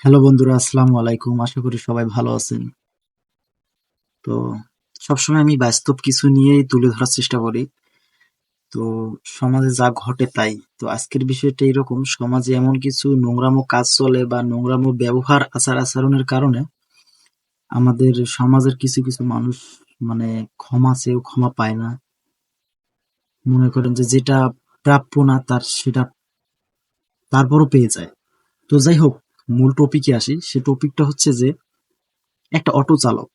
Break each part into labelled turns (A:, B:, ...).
A: Hello বন্ধুরা, আসসালামু আলাইকুম। আশা করি সবাই ভালো আছেন। তো সবসময় আমি বাস্তব কিছু নিয়েই তুলে ধরার চেষ্টা করি। তো সমাজে যা ঘটে তাই। তো আজকের বিষয়টা এরকম, সমাজে এমন কিছু নোংরামো কাজ চলে বা নোংরামো ব্যবহার, আচার আচরণের কারণে আমাদের সমাজের কিছু কিছু মানুষ মানে ক্ষমা চেয়েও ক্ষমা পায় না। মনে করেন যে যেটা প্রাপ্য না, তার সেটা তারপরও পেয়ে যায়। তো যাই হোক মূল টপিকে আসি, সে টপিকটা হচ্ছে যে একটা অটো চালক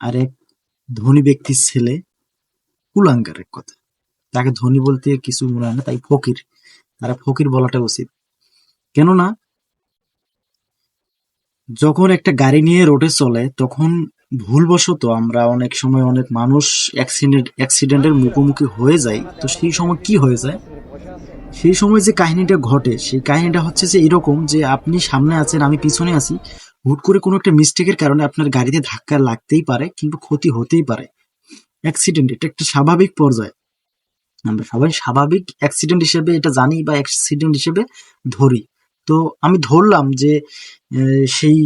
A: আর এক ধনী ব্যক্তির ছেলে কুলাঙ্গারের কথা। তাকে ধনী বলতে কিছু মনে হয় না, তাই ফকির। তারা ফকির বলাটা উচিত। কেননা, যখন একটা গাড়ি নিয়ে রোডে চলে, তখন ভুলবশত আমরা অনেক সময় অনেক মানুষ অ্যাক্সিডেন্ট অ্যাক্সিডেন্টের মুখোমুখি হয়ে যায় তো সেই সময় কি হয়ে যায়? সেই সময় যে কাহিনীটা ঘটে, সেই কাহিনীটা হচ্ছে যে এরকম যে আপনি সামনে আছেন, আমি পিছনে আছি, হুট করে কোনো একটা মিস্টেকের কারণে আপনার গাড়িতে ধাক্কা লাগতেই পারে কিন্তু ক্ষতি হতেই পারে। অ্যাক্সিডেন্ট এটা একটা স্বাভাবিক পর্যায়। আমরা সবাই স্বাভাবিক অ্যাক্সিডেন্ট হিসেবে এটা জানি বা অ্যাক্সিডেন্ট হিসেবে ধরি। তো আমি ধরলাম যে সেই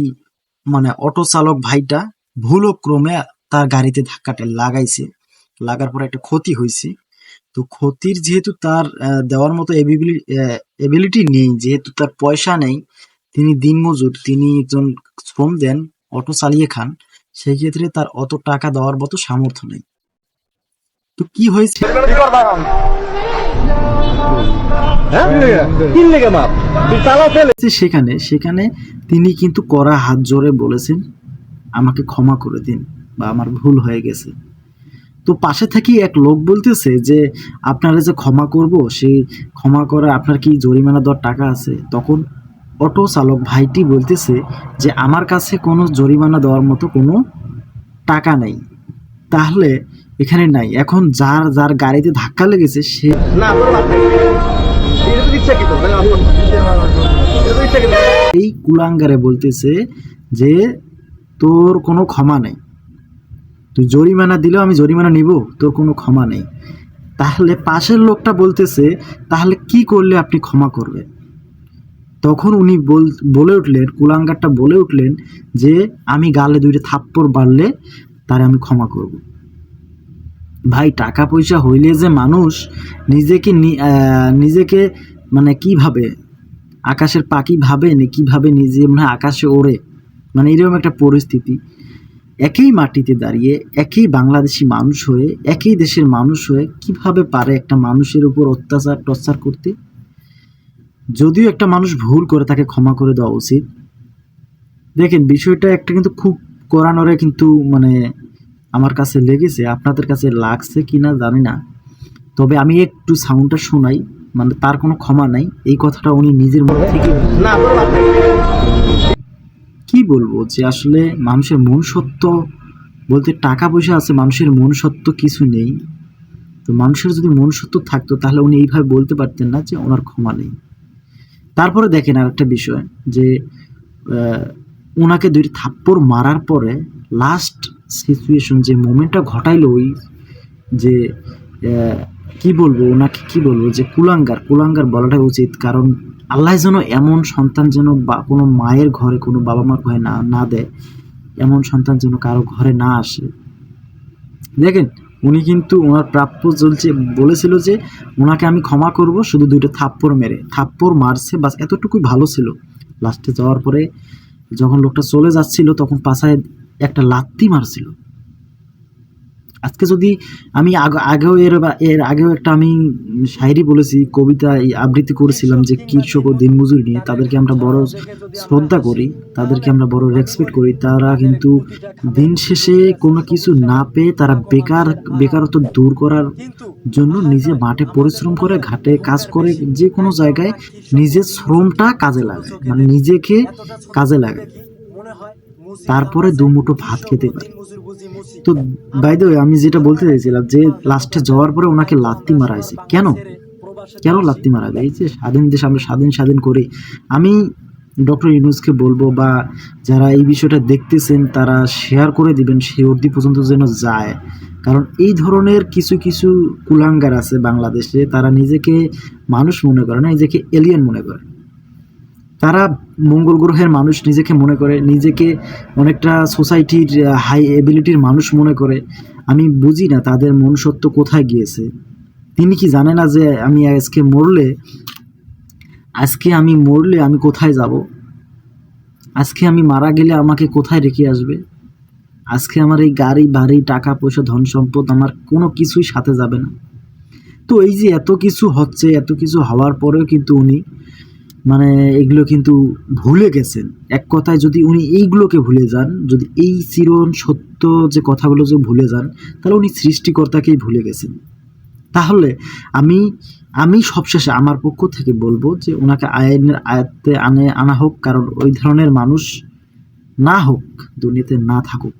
A: মানে অটো চালক ভাইটা ভুলক্রমে তার গাড়িতে ধাক্কাটা লাগাইছে, লাগার পরে একটা ক্ষতি হয়েছে তো ক্ষতির যেহেতু তার দেওয়ার মতো এবিলিটি নেই যেহেতু তার পয়সা নেই তিনি দিনমজুর তিনি একজন শ্রম দেন অটো চালিয়ে খান সেই ক্ষেত্রে তার অত টাকা দেওয়ার মতো সামর্থ্য নেই। তো কি হয়েছে?
B: তিন লেগে মাপ তুই চালা ফেলে
A: যে সেখানে সেখানে তিনি কিন্তু কড়া হাত জোরে বলেছেন আমাকে ক্ষমা করে দিন বা আমার ভুল হয়ে গেছে। তো পাশে থাকি এক লোক বলতেছে যে আপনারা যে ক্ষমা করব সেই ক্ষমা করা আপনার কি জরিমানা দেওয়ার টাকা আছে? তখন অটো চালক ভাইটি বলতেছে যে আমার কাছে কোনো জরিমানা দেওয়ার মতো কোনো টাকা নেই। তাহলে এখানে নাই। এখন যার যার গাড়িতে ধাক্কা লেগেছে সে? এই কুলাঙ্গারে বলতেছে যে তোর কোনো ক্ষমা নেই। তুই জরিমানা দিলেও আমি জরিমানা নিব? তোর কোনো ক্ষমা নেই। তাহলে পাশের লোকটা বলতেছে, তাহলে কি করলে আপনি ক্ষমা করবেন? তখন উনি বল- উঠলেন, কুলাঙ্গারটা বলে উঠলেন যে, আমি গালে দুইটা থাপ্পড় বাড়লে তারে আমি ক্ষমা করব। ভাই টাকা পয়সা হইলে যে মানুষ নিজেকে নিজেকে মানে কীভাবে, আকাশের পাখি ভাবে না, কীভাবে নিজে মানে আকাশে ওড়ে? মানে এরকম একটা পরিস্থিতি। একই মাটিতে দাঁড়িয়ে, একই বাংলাদেশি মানুষ হয়ে, একই দেশের মানুষ হয়ে কীভাবে পারে একটা মানুষের উপর অত্যাচার, টর্চার করতে? যদিও একটা মানুষ ভুল করে তাকে ক্ষমা করে দেওয়া উচিত। দেখেন, বিষয়টা একটা কিন্তু খুব করানোরে কিন্তু মানে আমার কাছে লেগেছে, আপনাদের কাছে লাগছে কিনা জানি না। তবে আমি একটু সাউন্ডটা শোনাই মানে তার কোনো ক্ষমা নাই। এই কথাটা উনি নিজের মুখ থেকে
B: না
A: কি বলব যে আসলে মানুষের মন সত্য বলতে টাকা পয়সা আছে, মানুষের মন সত্য কিছু নেই। তো মানুষের যদি মন সত্য থাকতো তাহলে উনি এইভাবে বলতে পারতেন না যে ওনার ক্ষমা নেই। তারপরে দেখেন আর একটা বিষয় যে ওনাকে দুইটি থাপ্পড় মারার পরে লাস্ট সিচুয়েশন যে মোমেন্টটা ঘটাইলো ওই যে কি বলব ওনাকে কি বলব যে কুলাঙ্গার কুলাঙ্গার বলাটা উচিত। কারণ আল্লাহ যেন এমন সন্তান যেন বা কোনো মায়ের ঘরে কোনো বাবা মার ঘরে না না দেয়, এমন সন্তান যেন কারও ঘরে না আসে। দেখেন, উনি কিন্তু ওনার প্রাপ্য চলছে, বলেছিল যে ওনাকে আমি ক্ষমা করব, শুধু দুইটা থাপ্পড় মেরে, থাপ্পড় মারছে, বাস এতটুকুই ভালো ছিল। লাস্টে যাওয়ার পরে যখন লোকটা চলে যাচ্ছিল, তখন পাশায় একটা লাত্তি মারছিল। আজকে যদি আমি আগ- আগেও এর এর আগেও একটা আমি শায়রি বলেছি, কবিতা আবৃত্তি করেছিলাম যে কৃষক ও দিনমজুর নিয়ে, তাদেরকে আমরা বড় শ্রদ্ধা করি, তাদেরকে আমরা বড় রেসপেক্ট করি, তারা কিন্তু দিন শেষে কোনো কিছু না পেয়ে তারা বেকার, বেকারত্ব দূর করার জন্য নিজে মাঠে পরিশ্রম করে, ঘাটে কাজ করে, যে কোনো জায়গায় নিজের শ্রমটা কাজে লাগায় মানে নিজেকে কাজে লাগায়। তারপরে দু দুমুঠো ভাত খেতে পারে। তো বাই দ্য আমি যেটা বলতে চাইছিলাম যে লাস্টে যাওয়ার পরে ওনাকে লাত্তি মারা হয়েছে। কেন? কেন লাত্তি মারা যায় এই যে স্বাধীন দেশ, আমরা স্বাধীন স্বাধীন করি। আমি ডক্টর ইউনুসকে বলব বা যারা এই বিষয়টা দেখতেছেন, তারা শেয়ার করে দিবেন, সেই অবধি পর্যন্ত যেন যায়। কারণ এই ধরনের কিছু কিছু কুলাঙ্গার আছে বাংলাদেশে, তারা নিজেকে মানুষ মনে করে না, নিজেকে এলিয়েন মনে করে। তারা মঙ্গল গ্রহের মানুষ নিজেকে মনে করে, নিজেকে অনেকটা সোসাইটির হাই এবিলিটির মানুষ মনে করে। আমি বুঝি না তাদের মনুষ্যত্ব কোথায় গিয়েছে। তিনি কি জানে না যে আমি আজকে মরলে, আজকে আমি মরলে আমি কোথায় যাব? আজকে আমি মারা গেলে আমাকে কোথায় রেখে আসবে? আজকে আমার এই গাড়ি, বাড়ি, টাকা, পয়সা, ধন সম্পদ আমার কোনো কিছুই সাথে যাবে না। তো এই যে এত কিছু হচ্ছে, এত কিছু হওয়ার পরেও কিন্তু উনি মানে এগুলো কিন্তু ভুলে গেছেন। এক কথায় যদি উনি এইগুলোকে ভুলে যান, যদি এই চিরন সত্য যে কথাগুলো যে ভুলে যান, তাহলে উনি সৃষ্টিকর্তাকেই ভুলে গেছেন। তাহলে আমি আমি সবশেষে আমার পক্ষ থেকে বলব যে ওনাকে আইনের আয়ত্তে আনে, আনা হোক, কারণ ওই ধরনের মানুষ না হোক দুনিয়াতে না থাকুক,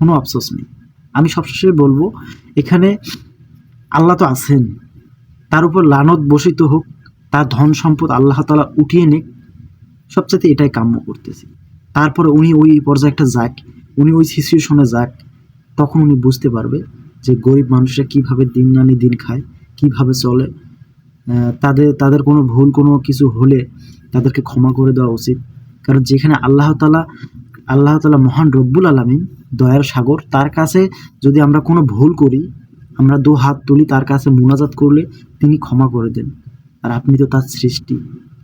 A: কোনো আফসোস নেই। আমি সবশেষে বলব, এখানে আল্লাহ তো আছেন, তার উপর লানত বসিত হোক তার ধন সম্পদ আল্লাহ তালা উঠিয়ে নিক সবচেয়ে এটাই কাম্য করতেছি। তারপরে উনি ওই পর্যায়ে একটা যাক, উনি ওই সিচুয়েশনে যাক, তখন উনি বুঝতে পারবে যে গরিব মানুষরা কীভাবে দিন আনি দিন খায়, কীভাবে চলে। তাদের তাদের কোনো ভুল কোনো কিছু হলে তাদেরকে ক্ষমা করে দেওয়া উচিত। কারণ যেখানে আল্লাহ তালা আল্লাহ তালা মহান রব্বুল আলমিন, দয়ার সাগর, তার কাছে যদি আমরা কোনো ভুল করি, আমরা দু হাত তুলি, তার কাছে মোনাজাত করলে তিনি ক্ষমা করে দেন। আর আপনি তো তার সৃষ্টি।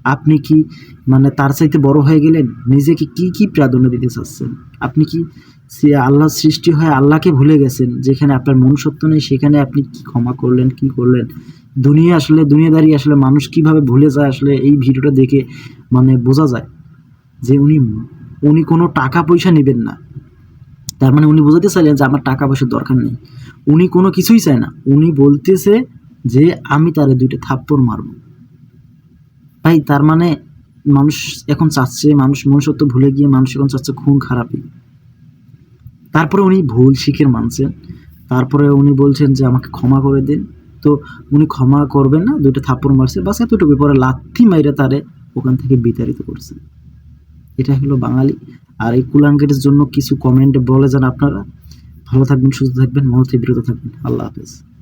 A: আপনি কি মানে তার চাইতে বড় হয়ে গেলেন? নিজেকে কি কি প্রাধান্য দিতে চাচ্ছেন? আপনি কি সে আল্লাহর সৃষ্টি হয়ে আল্লাহকে ভুলে গেছেন? যেখানে আপনার মনুষ্যত্ব নেই, সেখানে আপনি কি ক্ষমা করলেন, কি করলেন? দুনিয়া আসলে, দুনিয়াদারি আসলে মানুষ কীভাবে ভুলে যায় আসলে এই ভিডিওটা দেখে মানে বোঝা যায় যে উনি উনি কোনো টাকা পয়সা নেবেন না। তার মানে উনি বোঝাতে চাইলেন যে আমার টাকা পয়সার দরকার নেই। উনি কোনো কিছুই চায় না। উনি বলতেছে যে আমি তারে দুইটা থাপ্পড় মারবো। ভাই, তার মানে মানুষ এখন চাচ্ছে, মানুষ মনুষ্যত্ব ভুলে গিয়ে মানুষ এখন চাচ্ছে খুন খারাপই। তারপরে উনি ভুল শিখের মানছেন। তারপরে উনি বলছেন যে, আমাকে ক্ষমা করে দিন। তো উনি ক্ষমা করবেন না, দুইটা থাপ্পড় মারছে, বাস এতটুকু পরে লাথি মাইরে তারে ওখান থেকে বিতাড়িত করছেন এটা হলো বাঙালি। আর এই কুলাঙ্গের জন্য কিছু কমেন্টে বলে যান আপনারা। ভালো থাকবেন, সুস্থ থাকবেন মহতে বিরত থাকবেন। আল্লাহ হাফেজ।